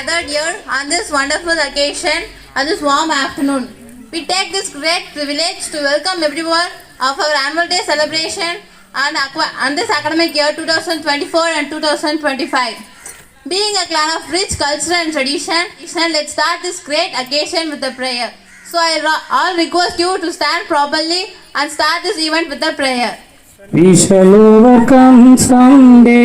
gathered here on this wonderful occasion on this warm afternoon. We take this great privilege to welcome everyone of our annual day celebration and on this academic year 2024 and 2025. Being a clan of rich culture and tradition, let's start this great occasion with a prayer. So I all request you to stand properly and start this event with a prayer. We shall overcome someday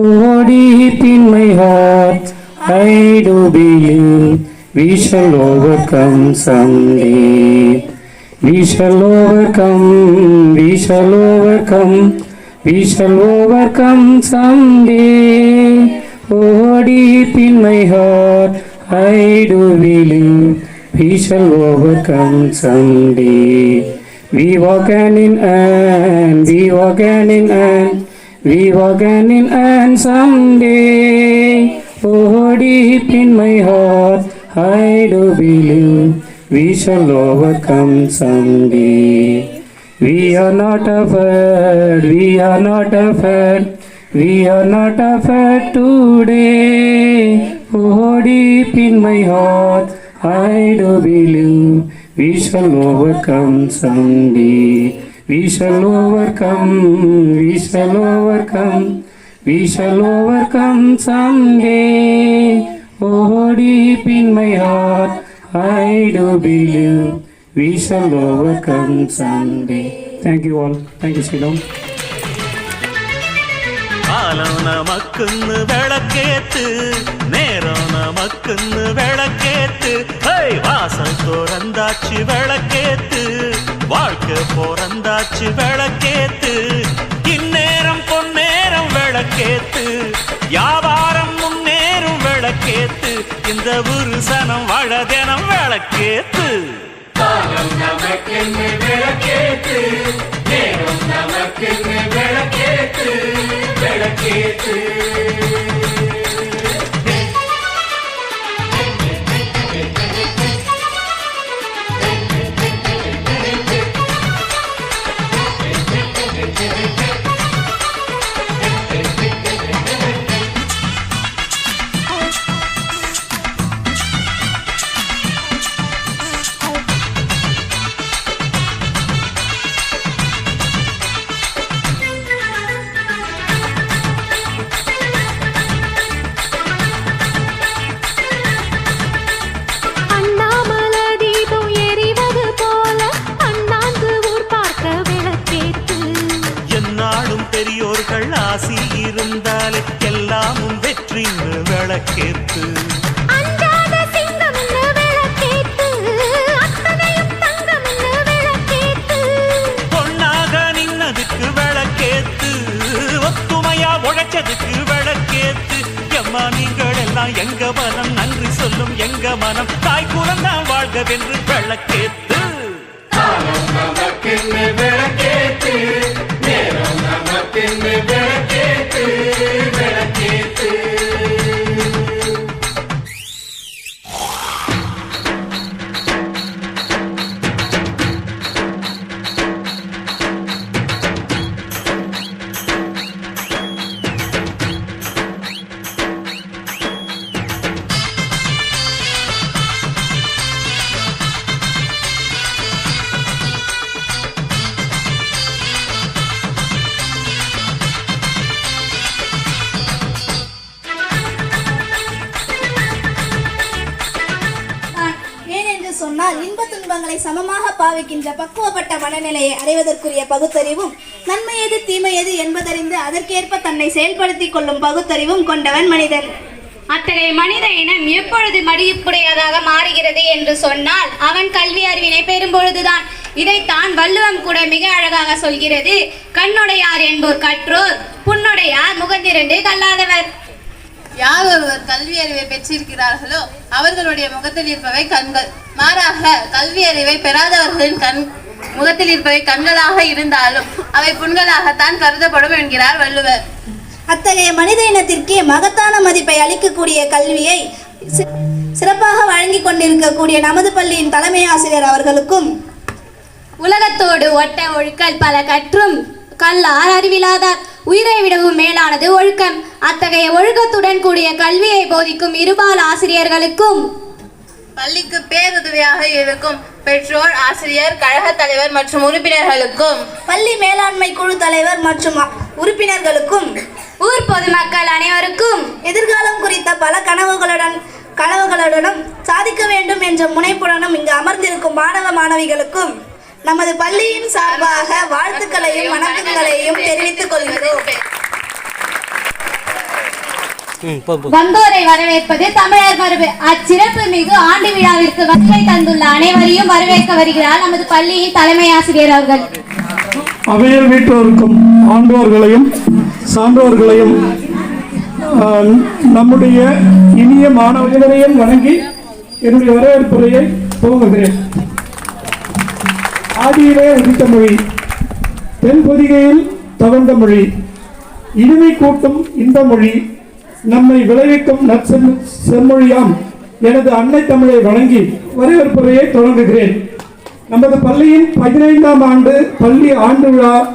oh deep in my heart I do believe we shall overcome someday We shall overcome, we shall overcome, we shall overcome someday. Oh, deep in my heart, I do believe we shall overcome someday. We walk hand in hand, we walk hand in hand, we walk hand in hand someday. Oh, deep in my heart, I do believe we shall overcome someday. We are not afraid, we are not afraid, we are not afraid today. Oh, deep in my heart, I do believe we shall overcome someday. We shall overcome, we shall overcome, we shall overcome someday. Oh, deep in my heart, I do believe we shall overcome someday. Thank you all. Thank you, Sridham. കാലം നമുക്കിന്ന് വിളക്കേത്ത് നേരം നമുക്കിന്ന് വിളക്കേത്ത് hey വാസം തുറന്താച്ച് വിളക്കേത്ത് വാഴ്ക്ക് പുറന്താച്ച് വിളക്കേത്ത് ഇന്നേരം പൊന്നേരം വിളക്കേത്ത് வியாபாரம் முன்னேறும் விளக்கேத்து இந்த விருசனம் வழதனம் விளக்கேத்து காலம் நமக்கென்று விளக்கேத்து நேரம் நமக்கென்று விளக்கேத்து விளக்கேற்று விளக்கேத்து. பொன்னாக நின்னதுக்கு விளக்கேத்து. ஒத்துமையா உழைச்சதுக்கு விளக்கேத்து. எம்மா நீங்கள் எல்லாம் எங்க மனம்? நன்றி சொல்லும் எங்க மனம்? தாய் குலந்தான் வாழ்கவென்று விளக்கேத்து. நான் சமமாக பாவிக்கின்ற பக்குவப்பட்ட மனநிலையை அடைவதற்குரிய பகுத்தறிவும் நன்மை எது தீமை எது என்பதறிந்து அதற்கேற்ப தன்னை செயல்படுத்திக் கொள்ளும் பகுத்தறிவும் கொண்டவன் மனிதன். அத்தகைய மனித இனம் எப்பொழுது மடிப்புடையதாக மாறுகிறது என்று சொன்னால் அவன் கல்வி அறிவினை பெறும்பொழுதுதான். இதைத்தான் வள்ளுவம் கூட மிக அழகாக சொல்கிறது. கண்ணுடையார் என்போர் கற்றோர் புண்ணுடையார் முகந்திரண்டு கல்லாதவர். யார் ஒருவர் கல்வி அறிவை பெற்றிருக்கிறார்களோ அவர்களுடைய முகத்தில் இருப்பவை கண்கள். மாறாக கல்வி அறிவை பெறாதவர்களின் கண் முகத்தில் இருப்பவை கண்களாக இருந்தாலும் அவை புண்களாகத்தான் கருதப்படும் என்கிறார் வள்ளுவர். அத்தகைய மனித இனத்திற்கே மகத்தான மதிப்பை அளிக்கக்கூடிய கல்வியை சிறப்பாக வழங்கிக் கொண்டிருக்கக்கூடிய நமது பள்ளியின் தலைமை ஆசிரியர் அவர்களுக்கும் உலகத்தோடு ஒட்ட ஒழுக்கல் பல கற்றும் கல்லார் அறிவிலாதார் உயிரை விடவும் மேலானது ஒழுக்கம். அத்தகைய ஒழுக்கத்துடன் கூடிய கல்வியை போதிக்கும் இருபால் ஆசிரியர்களுக்கும். பள்ளிக்கு பேருதவியாக இருக்கும் பெற்றோர் ஆசிரியர் கழக தலைவர் மற்றும் உறுப்பினர்களுக்கும். பள்ளி மேலாண்மை குழு தலைவர் மற்றும் உறுப்பினர்களுக்கும். ஊர் பொதுமக்கள் அனைவருக்கும். எதிர்காலம் குறித்த பல கனவுகளுடன் கனவுகளுடனும் சாதிக்க வேண்டும் என்ற முனைப்புடனும் இங்கு அமர்ந்திருக்கும் மாணவ மாணவிகளுக்கும். நமது பள்ளியின் சார்பாக வாழ்த்துக்களையும் வணக்கங்களையும் தெரிவித்துக் கொள்கிறோம். வந்தோரை வரவேற்பது தமிழர் மரபு. அச்சிறப்பு மிகு ஆண்டு விழாவிற்கு வருகை தந்துள்ள அனைவரையும் வரவேற்க வருகிறார் நமது பள்ளியின் தலைமை ஆசிரியர் அவர்கள். அவையர் வீட்டோருக்கும் ஆண்டோர்களையும் சான்றோர்களையும் ஆஹ், நம்முடைய இனிய மாணவர்களையும் வணங்கி என்னுடைய வரவேற்புரையை துவங்குகிறேன். ஆதியிலே உதித்த மொழி. தென் பொதிகையில் தவழ்ந்த மொழி. இனிமை கூட்டும் இந்த மொழி. நம்மை விளைவிக்கும் நற்செம் செம்மொழியாம் எனது அன்னை தமிழை வழங்கி வரவேற்புரையை தொடங்குகிறேன். நமது பள்ளியின் பதினைந்தாம் ஆண்டு பள்ளி ஆண்டு விழா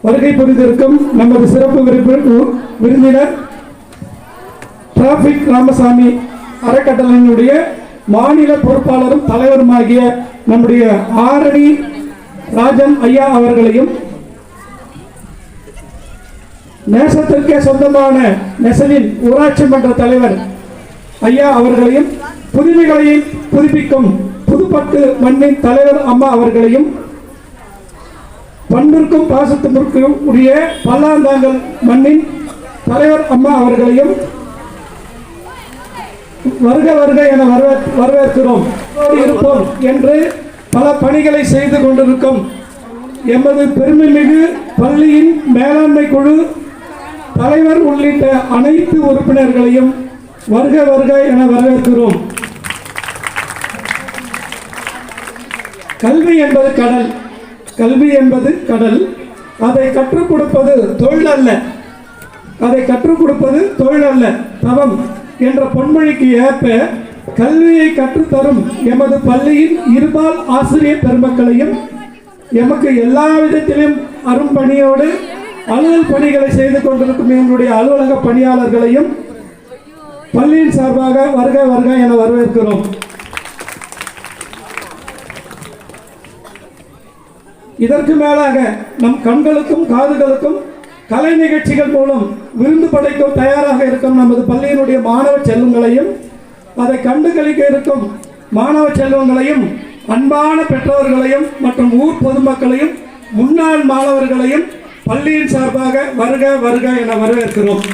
வருகை புரிந்திருக்கும் நமது சிறப்பு விருப்ப- விருந்தினர் டிராபிக் ராமசாமி அறக்கட்டளையினுடைய மாநில பொறுப்பாளரும் தலைவருமாகிய நம்முடைய ஆரணி ராஜன் ஐயா அவர்களையும் நேசத்திற்கே சொந்தமான நெசலின் ஊராட்சி மன்ற தலைவர் ஐயா அவர்களையும் புதுமைகளை புதுப்பிக்கும் புதுப்பட்டு மண்ணின் தலைவர் அம்மா அவர்களையும் பண்பிற்கும் பாசத்திற்கும் உரிய பல்லாந்தாங்கல் மண்ணின் தலைவர் அம்மா அவர்களையும் வருக வருக என வரவே- வரவேற்கிறோம். இருப்போம் என்று பல பணிகளை செய்து கொண்டிருக்கும் எமது பெருமைமிகு பள்ளியின் மேலாண்மை குழு தலைவர் உள்ளிட்ட அனைத்து உறுப்பினர்களையும் வருக வருக என வரவேற்கிறோம். கல்வி என்பது கடல். கல்வி என்பது கடல். அதை கற்றுக் கொடுப்பது தொழில் அல்ல. அதை கற்றுக் கொடுப்பது தொழில் அல்ல. தவம் என்ற பொன்மொழிக்கு ஏற்ப கல்வியை கற்றுத்தரும் எமது பள்ளியின் இருபால் ஆசிரியர் பெருமக்களையும் எமக்கு எல்லா விதத்திலும் அரும்பணியோடு அலுவல் பணிகளை செய்து கொண்டிருக்கும் எங்களுடைய அலுவலக பணியாளர்களையும் பள்ளியின் சார்பாக வருக வருக என வரவேற்கிறோம். இதற்கு மேலாக நம் கண்களுக்கும் காதுகளுக்கும் கலை நிகழ்ச்சிகள் மூலம் விருந்து படைக்கும் தயாராக இருக்கும் நமது பள்ளியினுடைய மாணவ செல்வங்களையும் அதை கண்டு கழிக்க இருக்கும் மாணவ செல்வங்களையும் அன்பான பெற்றோர்களையும் மற்றும் ஊர் பொதுமக்களையும் முன்னாள் மாணவர்களையும் பள்ளியின் சார்பாக வருக வருக என வரவேற்கிறோம்.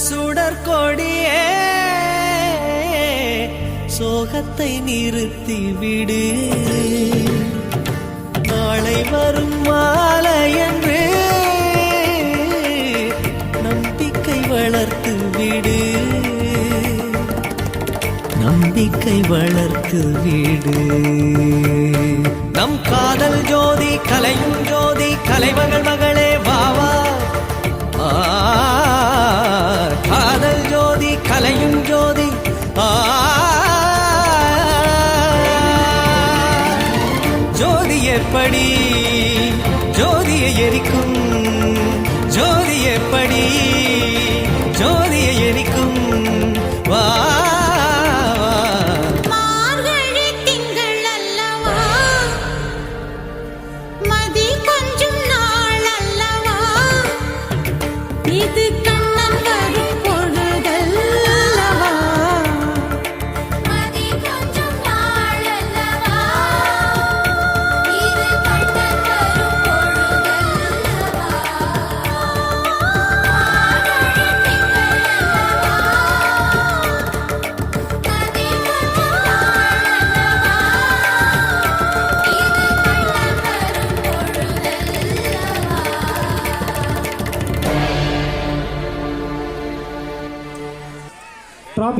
சுடற்கொடியே சோகத்தை நிறுத்தி விடு நாளை வரும் மாலை என்று நம்பிக்கை வளர்த்து விடு நம்பிக்கை வளர்த்து விடு நம் காதல் ஜோதி கலையும் ஜோதி கலைமகள் மகளே வாவா காதல் ஜோதி கலையும் ஜோதி. ஜோதி எப்படி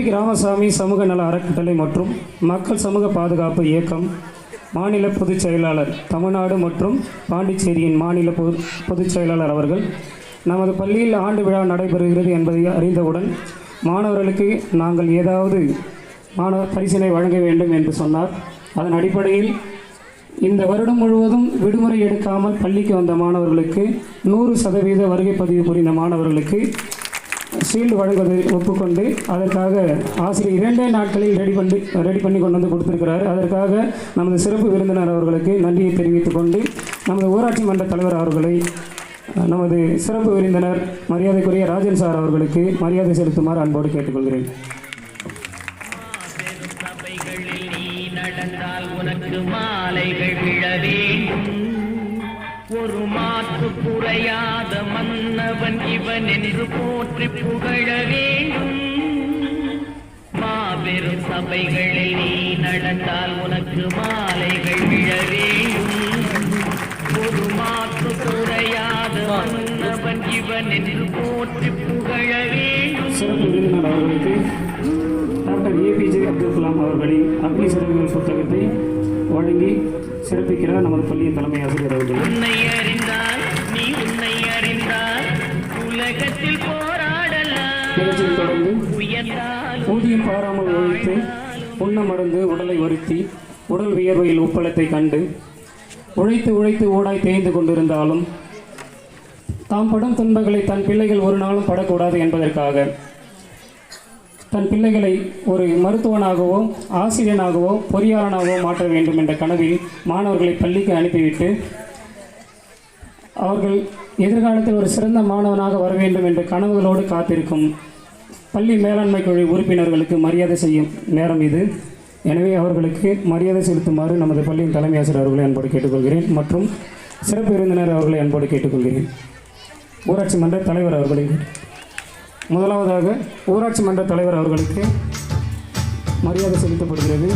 டிராபிக் ராமசாமி சமூக நல அறக்கட்டளை மற்றும் மக்கள் சமூக பாதுகாப்பு இயக்கம் மாநில பொதுச் செயலாளர் தமிழ்நாடு மற்றும் பாண்டிச்சேரியின் மாநில பொது பொதுச் செயலாளர் அவர்கள். நமது பள்ளியில் ஆண்டு விழா நடைபெறுகிறது என்பதை அறிந்தவுடன் மாணவர்களுக்கு நாங்கள் ஏதாவது மாணவ பரிசினை வழங்க வேண்டும் என்று சொன்னார். அதன் அடிப்படையில் இந்த வருடம் முழுவதும் விடுமுறை எடுக்காமல் பள்ளிக்கு வந்த மாணவர்களுக்கு நூறு சதவீத வருகை பதிவு புரிந்த மாணவர்களுக்கு ஷீல்டு வழங்குவதை ஒப்புக்கொண்டு அதற்காக ஆசிரியர் இரண்டே நாட்களில் ரெடி பண்ணி ரெடி பண்ணி கொண்டு வந்து கொடுத்துருக்கிறார். அதற்காக நமது சிறப்பு விருந்தினர் அவர்களுக்கு நன்றியை தெரிவித்துக் கொண்டு நமது ஊராட்சி மன்ற தலைவர் அவர்களை நமது சிறப்பு விருந்தினர் மரியாதைக்குரிய ராஜன் சார் அவர்களுக்கு மரியாதை செலுத்துமாறு அன்போடு கேட்டுக்கொள்கிறேன். மாலைகள் ஒரு மாற்று குறையா இவன் என்று போற்றி புகழ வேண்டும். மாபெரும் சபைகளில் நீ நடந்தால் உனக்கு மாலைகள் விழ வேண்டும். ஒரு மாற்று குறையாத மன்னவன் இவன் என்று போற்றி புகழ வேண்டும். சிறப்பு விருந்தினர் அவர்களுக்கு டாக்டர் ஏபிஜே அப்துல் கலாம் அவர்களின் அக்னி சிறகுகள் புத்தகத்தை வழங்கி சிறப்பிக்கிறார் நமது பள்ளியின் தலைமை ஆசிரியர் அவர்கள். உன்னை அறிந்தால் நீ உன்னை அறிந்தால் உலகத்தில் போராடலாம். தொடர்ந்து ஊதியம் பாராமல் உழைத்து உண்ண மருந்து உடலை வருத்தி உடல் வியர்வையில் உப்பளத்தை கண்டு உழைத்து உழைத்து ஓடாய் தேய்ந்து கொண்டிருந்தாலும் தாம் படும் துன்பங்களை தன் பிள்ளைகள் ஒரு நாளும் படக்கூடாது என்பதற்காக தன் பிள்ளைகளை ஒரு மருத்துவனாகவோ ஆசிரியனாகவோ பொறியாளனாகவோ மாற்ற வேண்டும் என்ற கனவில் மாணவர்களை பள்ளிக்கு அனுப்பிவிட்டு அவர்கள் எதிர்காலத்தில் ஒரு சிறந்த மாணவனாக வர வேண்டும் என்ற கனவுகளோடு காத்திருக்கும் பள்ளி மேலாண்மை குழு உறுப்பினர்களுக்கு மரியாதை செய்யும் நேரம் இது. எனவே அவர்களுக்கு மரியாதை செலுத்துமாறு நமது பள்ளியின் தலைமை ஆசிரியர் அவர்களை அன்போடு கேட்டுக்கொள்கிறேன் மற்றும் சிறப்பு விருந்தினர் அவர்களை அன்போடு கேட்டுக்கொள்கிறேன். ஊராட்சி மன்ற தலைவர் அவர்களை முதலாவதாக ஊராட்சி மன்ற தலைவர் அவர்களுக்கு மரியாதை செலுத்தப்படுகிறது.